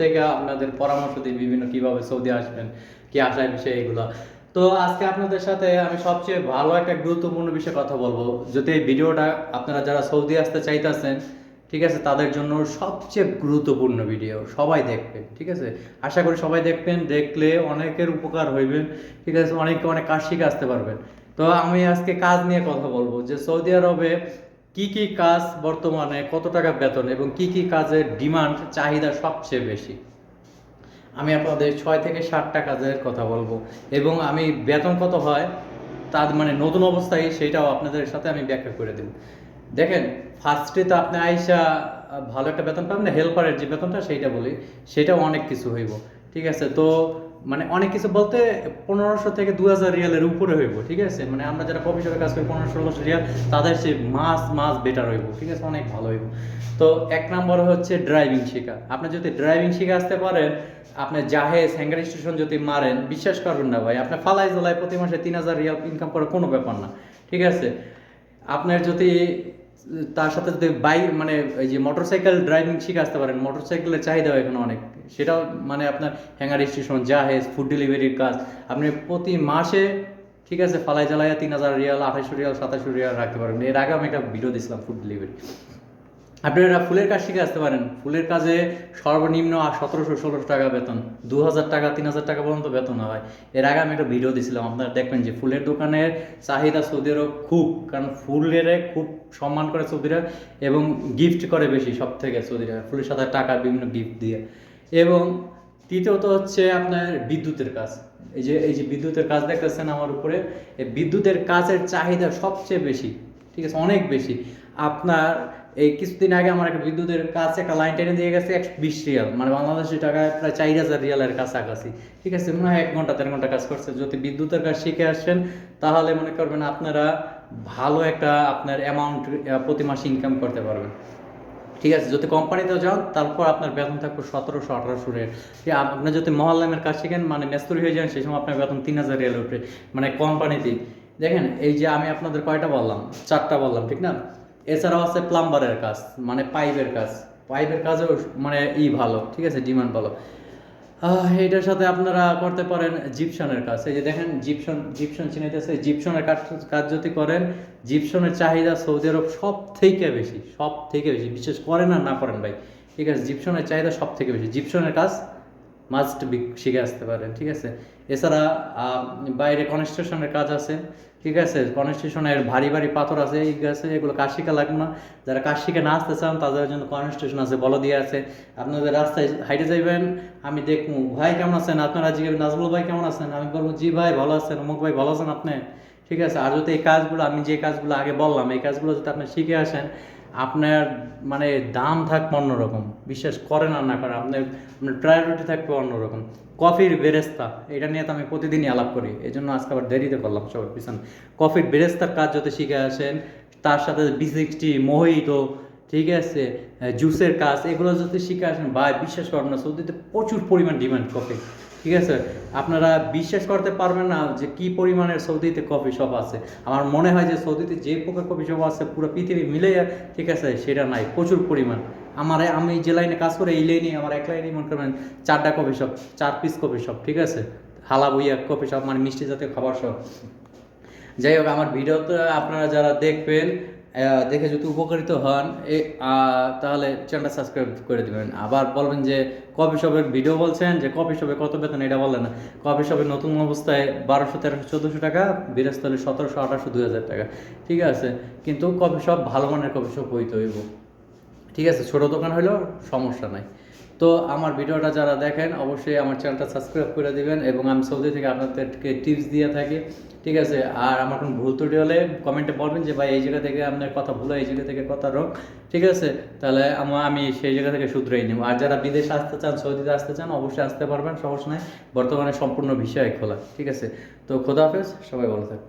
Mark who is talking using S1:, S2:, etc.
S1: থেকে আপনাদের পরামর্শ বিভিন্ন কীভাবে সৌদি আসবেন, কি আসার বিষয় এগুলো। তো আজকে আপনাদের সাথে আমি সবচেয়ে ভালো একটা গুরুত্বপূর্ণ বিষয়ে কথা বলব। যদি এই ভিডিওটা আপনারা যারা সৌদি আসতে চাইতেছেন, ঠিক আছে, তাদের জন্য সবচেয়ে গুরুত্বপূর্ণ ভিডিও, সবাই দেখবেন, ঠিক আছে? আশা করি সবাই দেখবেন, দেখলে অনেকের উপকার হইবেন, ঠিক আছে? অনেকে অনেক কাজ শিখে আসতে পারবেন। তো আমি আজকে কাজ নিয়ে কথা বলব যে সৌদি আরবে কি কি কাজ বর্তমানে কত টাকা বেতন এবং কি কি কাজের ডিমান্ড, চাহিদা সবচেয়ে বেশি? আমি আপনাদের ছয় থেকে ষাটটা কাজের কথা বলব এবং আমি বেতন কত হয়, তার মানে নতুন অবস্থায় সেটাও আপনাদের সাথে আমি ব্যাখ্যা করে দেব। দেখেন ফার্স্টে তো আপনি আইসা ভালো একটা বেতন পাবেন না হেল্পারের যে বেতনটা, সেইটা বলি, সেটাও অনেক কিছু হইব। ঠিক আছে? তো মানে অনেক কিছু বলতে পনেরোশো থেকে দু হাজার রিয়ালের উপরে হইব, ঠিক আছে? মানে আমরা যারা শপে কাজ করি পনেরো ষোলোশো রিয়াল, তাদের সে মাস মাস বেটার হইব, ঠিক আছে? অনেক ভালো হইব। তো এক নম্বর হচ্ছে ড্রাইভিং শেখা। আপনি যদি ড্রাইভিং শিখে আসতে পারেন, আপনি জাহেজ হ্যাঙ্গার স্টেশন যদি মারেন, বিশ্বাস করবেন না ভাই আপনি ফালাই জলায় প্রতি মাসে তিন হাজার রিয়াল ইনকাম করার কোনো ব্যাপার না, ঠিক আছে? আপনার যদি তার সাথে যদি বাইক মানে এই যে মোটরসাইকেল ড্রাইভিং শিখে আসতে পারেন মোটরসাইকেলের চাহিদাও এখানে অনেক। সেটাও মানে আপনার হ্যাঙ্গার স্টেশন জাহেজ ফুড ডেলিভারির কাজ। আপনি প্রতি মাসে, ঠিক আছে ফালাই জ্বালাইয়া তিন হাজার রিয়াল আঠাশশো রিয়াল সাতাশশো রিয়াল রাখতে পারেন। এর আগে আমি একটা ভিডিও দিয়েছিলাম ফুড ডেলিভারি আপনারা ফুলের কাজ শিখে আসতে পারেন। ফুলের কাজে সর্বনিম্ন সতেরোশো ষোলোশো টাকা বেতন। দু হাজার টাকা, তিন হাজার টাকা পর্যন্ত বেতন হয়। এর আগে আমি একটা ভিডিও দিয়েছিলাম আপনারা দেখবেন যে ফুলের দোকানের চাহিদা সৌদি আরব খুব, কারণ ফুলের খুব সম্মান করে সৌদিরা এবং গিফট করে বেশি সব থেকে সৌদিরা, ফুলের সাথে টাকা বিভিন্ন গিফট দিয়ে। এবং তৃতীয়ত হচ্ছে আপনার বিদ্যুতের কাজ। এই যে এই যে বিদ্যুতের কাজ দেখতেছেন আমার উপরে, এই বিদ্যুতের কাজের চাহিদা সবচেয়ে বেশি, ঠিক আছে, অনেক বেশি। আপনার এই কিছুদিন আগে আমার একটা বিদ্যুতের কাছে একটা লাইন টেনে দিয়ে গেছে একশো বিশ রিয়াল। মানে বাংলাদেশি টাকায় প্রায় চার হাজার রিয়ালের কাছাকাছি। ঠিক আছে মনে হয় এক ঘণ্টা দেড় ঘণ্টা কাজ করছে। যদি বিদ্যুতের কাজ শিখে আসেন তাহলে মনে করবেন আপনারা ভালো একটা আপনার অ্যামাউন্ট প্রতি মাসে ইনকাম করতে পারবেন। ঠিক আছে যদি কোম্পানিতেও যান তারপর আপনার বেতন থাকবে সতেরোশো আঠারোশো আছে, আপনি যদি মহল্লামের কাজ শিখেন মানে মেস্তুরি হয়ে যান সেই সময় আপনার বেতন তিন হাজার রিয়াল উঠবে মানে কোম্পানিতেই দেখেন এই যে আমি আপনাদের কয়টা বললাম? চারটা বললাম ঠিক না? এছাড়াও আছে প্লাম্বারের কাজ মানে পাইপের কাজ। পাইপের কাজেও মানে ই ভালো, ঠিক আছে? ডিমান্ড ভালো। এটার সাথে আপনারা করতে পারেন জিপসনের কাজ। এই যে দেখেন জিপসন জিপসন চিনাইতেছে। জিপসনের কাজ কাজ যদি করেন জিপসনের চাহিদা সৌদি আরব সব থেকে বেশি সব থেকে বেশি। বিশেষ করেন আর না করেন ভাই। ঠিক আছে? জিপসনের চাহিদা সব থেকে বেশি। জিপসনের কাজ মাস্ট শিখে আসতে পারেন ঠিক আছে? এছাড়া বাইরে কনস্ট্রাকশনের কাজ আছে, ঠিক আছে? কনস্ট্রাকশনের ভারী ভারী পাথর আছে, এই আছে, এগুলো কাজ শিখা লাগবে না। যারা কাজ শিখে না আসতে চান, তাদের জন্য কনস্ট্রাকশন আছে বল দিয়ে আছে। আপনাদের রাস্তায় হাইটে যাইবেন, আমি দেখব, ভাই কেমন আছেন? আপনারা জিজ্ঞাসা নাজমুল ভাই কেমন আছেন? আমি বলব, জি ভাই, ভালো আছেন, অমুক ভাই ভালো আছেন আপনি? ঠিক আছে? আর যদি এই কাজগুলো, আমি যে কাজগুলো আগে বললাম, এই কাজগুলো যদি আপনি শিখে আসেন, আপনার মানে দাম থাকবে অন্যরকম। বিশ্বাস করেন আর না করেন, আপনার আপনার প্রায়োরিটি থাকবে অন্যরকম। কফির বেরেস্তা, এটা নিয়ে তো আমি প্রতিদিনই আলাপ করি। এই জন্য আজকে আবার দেরিতে করলাম সবার পিছনে। কফির বেরেস্তার কাজ যদি শিখে আসেন, তার সাথে বি মোহিতো ঠিক আছে? জুসের কাজ, এগুলো যদি শিখে আসেন, ভাই, বিশ্বাস করেন না, সৌদিতে প্রচুর পরিমাণ ডিমান্ড কফি। ঠিক আছে? আপনারা বিশ্বাস করতে পারবেন না যে কি পরিমাণের সৌদিতে কফি শপ আছে। আমার মনে হয় যে সৌদিতে যে প্রকার কফি শপ আছে, পুরো পৃথিবী মিলে, ঠিক আছে? সেটা নাই, প্রচুর পরিমাণ। আমার, আমি যে লাইনে কাজ করে, এই লাইনে আমার এক লাইনে মনে করবেন চারটা কফি শপ চার পিস কফি শপ ঠিক আছে? হালা বইয়া কফি শপ মানে মিষ্টি জাতীয় খাবার শপ যাই হোক, আমার ভিডিওতে আপনারা যারা দেখবেন দেখে যদি উপকৃত হন তাহলে চ্যানেলটা সাবস্ক্রাইব করে দেবেন। আবার বলবেন যে, কফি শপের ভিডিও বলছেন, যে কফি শপে কত বেতন, এটা বললেন না। কফি শপের নতুন অবস্থায় বারোশো, তেরোশো, চোদ্দোশো টাকা বিরাস্তলে সতেরোশো, আঠারোশো, দুই হাজার টাকা। ঠিক আছে? কিন্তু কফি শপ, ভালো মানের কফি শপ হইতে হইব। ঠিক আছে? ছোটো দোকান হলেও সমস্যা নাই। তো আমার ভিডিওটা যারা দেখেন, অবশ্যই আমার চ্যানেলটা সাবস্ক্রাইব করে দিবেন এবং আমি সৌদি থেকে আপনাদেরকে টিপস দিয়ে থাকি, ঠিক আছে? আর আমার কোনো ভুল ত্রুটি হলে কমেন্টে বলবেন যে, ভাই, এই জায়গা থেকে আপনার কথা ভুল এই জায়গা থেকে কথা রোগ ঠিক আছে? তাহলে আমা- আমি সেই জায়গা থেকে শুধরাই নেব। আর যারা বিদেশে আসতে চান, সৌদিতে আসতে চান, অবশ্যই আসতে পারবেন, সমস্যা নাই। বর্তমানে সম্পূর্ণ বিষয় খোলা, ঠিক আছে? তো খোদা হাফেজ, সবাই ভালো থাকবে